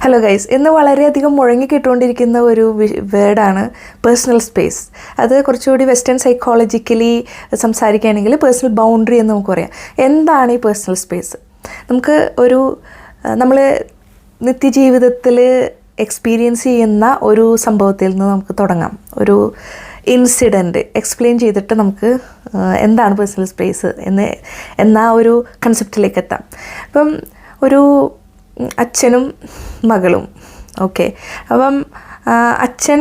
Hello guys ഇന്ന് വളരെയധികം മുഴങ്ങി കിട്ടുകൊണ്ടിരിക്കുന്ന ഒരു വേർഡാണ് പേഴ്സണൽ സ്പേസ് അത് കുറച്ചുകൂടി വെസ്റ്റേൺ സൈക്കോളജിക്കലി സംസാരിക്കുകയാണെങ്കിൽ പേഴ്സണൽ ബൗണ്ടറി എന്ന് നമുക്ക് പറയാം എന്താണ് ഈ പേഴ്സണൽ സ്പേസ് നമുക്ക് ഒരു നമ്മൾ നിത്യജീവിതത്തിൽ എക്സ്പീരിയൻസ് ചെയ്യുന്ന ഒരു സംഭവത്തിൽ നിന്ന് നമുക്ക് തുടങ്ങാം. ഒരു ഇൻസിഡന്റ് എക്സ്പ്ലെയിൻ ചെയ്തിട്ട് നമുക്ക് എന്താണ് പേഴ്സണൽ സ്പേസ് എന്ന് എന്ന ഒരു കൺസെപ്റ്റിലേക്ക് എത്താം. ഇപ്പം ഒരു അച്ഛനും മകളും. ഓക്കെ. അപ്പം അച്ഛൻ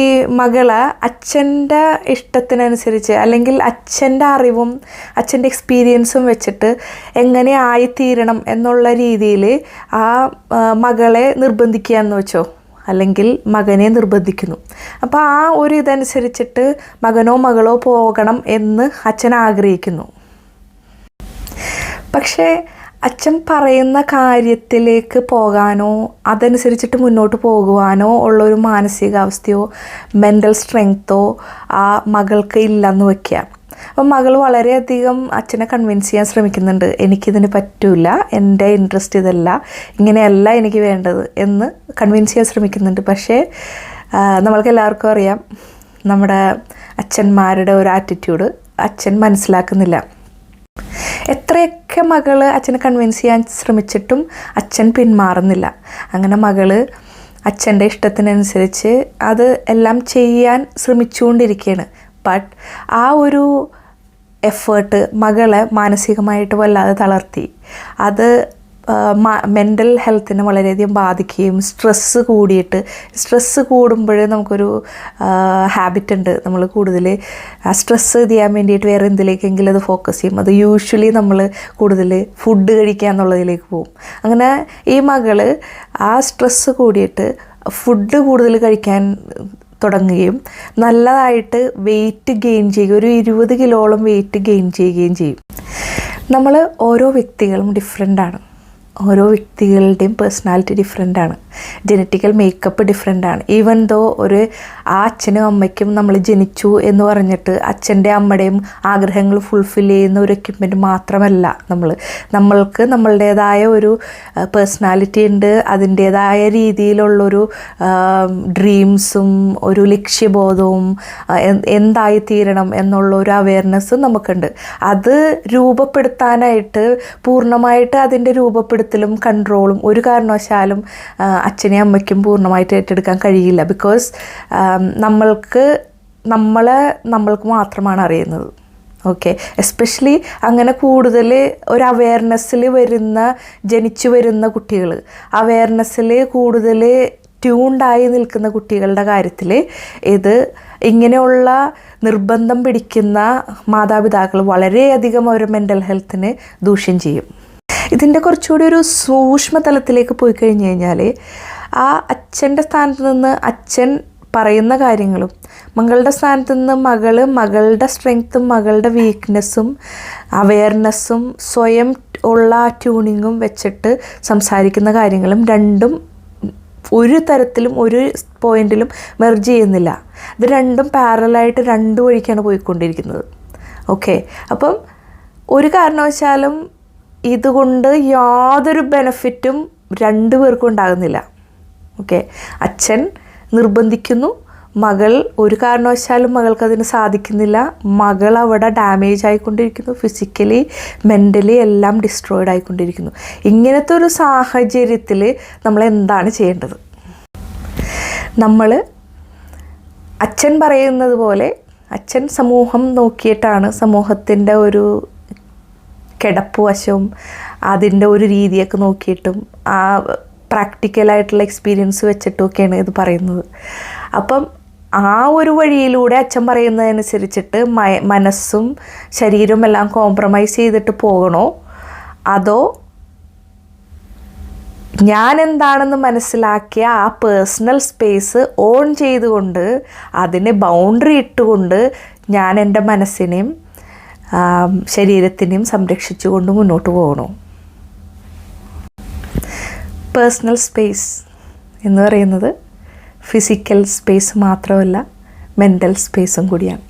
ഈ മകൾ അച്ഛന്റെ ഇഷ്ടത്തിനനുസരിച്ച് അല്ലെങ്കിൽ അച്ഛന്റെ അറിവും അച്ഛന്റെ എക്സ്പീരിയൻസും വെച്ചിട്ട് എങ്ങനെ ആയിത്തീരണം എന്നുള്ള രീതിയിൽ ആ മകളെ നിർബന്ധിക്കുക എന്ന് വെച്ചോ? അല്ലെങ്കിൽ മകനെ നിർബന്ധിക്കുന്നു. അപ്പോൾ ആ ഒരു ഇതനുസരിച്ചിട്ട് മകനോ മകളോ പോകണം എന്ന് അച്ഛൻ ആഗ്രഹിക്കുന്നു. പക്ഷേ അച്ഛൻ പറയുന്ന കാര്യത്തിലേക്ക് പോകാനോ അതനുസരിച്ചിട്ട് മുന്നോട്ട് പോകുവാനോ ഉള്ളൊരു മാനസികാവസ്ഥയോ മെന്റൽ സ്ട്രെങ്ത്തോ ആ മകൾക്ക് ഇല്ലെന്ന് വയ്ക്കുക അപ്പം മകൾ വളരെയധികം അച്ഛനെ കൺവിൻസ് ചെയ്യാൻ ശ്രമിക്കുന്നുണ്ട്. എനിക്കിതിന് പറ്റൂല എന്റെ ഇൻട്രസ്റ്റ് ഇതല്ല ഇങ്ങനെയല്ല എനിക്ക് വേണ്ടത് എന്ന് കൺവിൻസ് ചെയ്യാൻ ശ്രമിക്കുന്നുണ്ട്. പക്ഷേ നമ്മൾക്ക് എല്ലാവർക്കും അറിയാം നമ്മുടെ അച്ഛന്മാരുടെ ഒരു ആറ്റിറ്റ്യൂഡ് അച്ഛൻ മനസ്സിലാക്കുന്നില്ല. എത്രയൊക്കെ മകൾ അച്ഛനെ കൺവിൻസ് ചെയ്യാൻ ശ്രമിച്ചിട്ടും അച്ഛൻ പിന്മാറുന്നില്ല. അങ്ങനെ മകൾ അച്ഛന്റെ ഇഷ്ടത്തിനനുസരിച്ച് അത് എല്ലാം ചെയ്യാൻ ശ്രമിച്ചുകൊണ്ടിരിക്കുകയാണ് ബട്ട് ആ ഒരു എഫേർട്ട് മകളെ മാനസികമായിട്ട് വല്ലാതെ തളർത്തി. അത് മെന്റൽ ഹെൽത്തിനെ വളരെയധികം ബാധിക്കുകയും സ്ട്രെസ്സ് കൂടിയിട്ട് സ്ട്രെസ്സ് കൂടുമ്പോഴേ നമുക്കൊരു ഹാബിറ്റ് ഉണ്ട് നമ്മൾ കൂടുതൽ സ്ട്രെസ്സ് ചെയ്യാൻ വേണ്ടിയിട്ട് വേറെ എന്തിലേക്കെങ്കിലും അത് ഫോക്കസ് ചെയ്യും. അത് യൂഷ്വലി നമ്മൾ കൂടുതൽ ഫുഡ് കഴിക്കുക എന്നുള്ളതിലേക്ക് പോകും. അങ്ങനെ ഈ മകൾ ആ സ്ട്രെസ്സ് കൂടിയിട്ട് ഫുഡ് കൂടുതൽ കഴിക്കാൻ തുടങ്ങുകയും നല്ലതായിട്ട് വെയിറ്റ് ഗെയിൻ ചെയ്യുകയും ഒരു ഇരുപത് കിലോളം വെയിറ്റ് ഗെയിൻ ചെയ്യുകയും ചെയ്യും. നമ്മൾ ഓരോ വ്യക്തികളും ഡിഫറെന്റാണ് ഓരോ വ്യക്തികളുടെയും പേഴ്സണാലിറ്റി ഡിഫറെന്റ് ആണ്. ജനറ്റിക്കൽ മേക്കപ്പ് ഡിഫറെന്റ് ആണ്. ഈവൻ ദോ ഒരു ആ അച്ഛനും അമ്മയ്ക്കും നമ്മൾ ജനിച്ചു എന്ന് പറഞ്ഞിട്ട് അച്ഛന്റെ അമ്മയുടെയും ആഗ്രഹങ്ങൾ ഫുൾഫിൽ ചെയ്യുന്ന ഒരു എക്യുപ്മെന്റ് മാത്രമല്ല നമ്മൾ. നമ്മൾക്ക് നമ്മളുടേതായ ഒരു പേഴ്സണാലിറ്റി ഉണ്ട്. അതിന്റേതായ രീതിയിലുള്ളൊരു ഡ്രീംസും ഒരു ലക്ഷ്യബോധവും എന്തായി തീരണം എന്നുള്ള ഒരു അവയർനെസ്സും നമുക്കുണ്ട്. അത് രൂപപ്പെടുത്താനായിട്ട് പൂർണമായിട്ട് അതിന്റെ രൂപപ്പെടുത്തലും കൺട്രോളും ഒരു കാരണവശാലും അച്ഛനെയും അമ്മയ്ക്കും പൂർണമായിട്ട് ഏറ്റെടുക്കാൻ കഴിയില്ല. ബിക്കോസ് നമ്മൾക്ക് നമ്മളെ നമ്മൾക്ക് മാത്രമാണ് അറിയുന്നത്. ഓക്കെ എസ്പെഷ്യലി അങ്ങനെ കൂടുതൽ ഒരു അവയർനെസ്സിൽ വരുന്ന ജനിച്ചു വരുന്ന കുട്ടികൾ അവയർനെസ്സിൽ കൂടുതൽ ട്യൂണ്ടായി നിൽക്കുന്ന കുട്ടികളുടെ കാര്യത്തിൽ ഇത് ഇങ്ങനെയുള്ള നിർബന്ധം പിടിക്കുന്ന മാതാപിതാക്കൾ വളരെയധികം അവരുടെ മെന്റൽ ഹെൽത്തിന് ദൂഷ്യം ചെയ്യും. ഇതിന്റെ കുറച്ചുകൂടി ഒരു സൂക്ഷ്മ തലത്തിലേക്ക് പോയി കഴിഞ്ഞ് കഴിഞ്ഞാൽ ആ അച്ഛന്റെ സ്ഥാനത്ത് നിന്ന് അച്ഛൻ പറയുന്ന കാര്യങ്ങളും മകളുടെ സ്ഥാനത്ത് നിന്ന് മകൾ മകളുടെ സ്ട്രെങ്ത്തും മകളുടെ വീക്ക്നെസ്സും അവയർനെസ്സും സ്വയം ഉള്ള ട്യൂണിങ്ങും വെച്ചിട്ട് സംസാരിക്കുന്ന കാര്യങ്ങളും രണ്ടും ഒരു തരത്തിലും ഒരു പോയിന്റിലും മെർജ് ചെയ്യുന്നില്ല. ഇത് രണ്ടും പാരലായിട്ട് രണ്ടു വഴിക്കാണ് പോയിക്കൊണ്ടിരിക്കുന്നത്. ഓക്കെ അപ്പം ഒരു കാരണവശാലും ഇതുകൊണ്ട് യാതൊരു ബെനഫിറ്റും രണ്ടു പേർക്കും ഉണ്ടാകുന്നില്ല. ഓക്കെ അച്ഛൻ നിർബന്ധിക്കുന്നു. മകൾ ഒരു കാരണവശാലും മകൾക്ക് അതിന് സാധിക്കുന്നില്ല. മകൾ അവിടെ ഡാമേജ് ആയിക്കൊണ്ടിരിക്കുന്നു. ഫിസിക്കലി മെന്റലി എല്ലാം ഡിസ്ട്രോയിഡ് ആയിക്കൊണ്ടിരിക്കുന്നു. ഇങ്ങനത്തെ ഒരു സാഹചര്യത്തിൽ നമ്മൾ എന്താണ് ചെയ്യേണ്ടത്? നമ്മൾ അച്ഛൻ പറയുന്നത് പോലെ അച്ഛൻ സമൂഹം നോക്കിയിട്ടാണ് സമൂഹത്തിന്റെ ഒരു കിടപ്പ് വശവും അതിന്റെ ഒരു രീതിയൊക്കെ നോക്കിയിട്ടും ആ പ്രാക്ടിക്കലായിട്ടുള്ള എക്സ്പീരിയൻസ് വെച്ചിട്ടുമൊക്കെയാണ് ഇത് പറയുന്നത്. അപ്പം ആ ഒരു വഴിയിലൂടെ അച്ഛൻ പറയുന്നതനുസരിച്ചിട്ട് മനസ്സും ശരീരവും എല്ലാം കോംപ്രമൈസ് ചെയ്തിട്ട് പോകണോ? അതോ ഞാൻ എന്താണെന്ന് മനസ്സിലാക്കിയ ആ പേഴ്സണൽ സ്പേസ് ഓൺ ചെയ്തുകൊണ്ട് അതിനെ ബൗണ്ടറി ഇട്ടുകൊണ്ട് ഞാൻ എന്റെ മനസ്സിനെയും ശരീരത്തിനെയും സംരക്ഷിച്ചുകൊണ്ട് മുന്നോട്ട് പോകണു? പേഴ്സണൽ സ്പേസ് എന്ന് പറയുന്നത് ഫിസിക്കൽ സ്പേസ് മാത്രമല്ല മെന്റൽ സ്പേസും കൂടിയാണ്.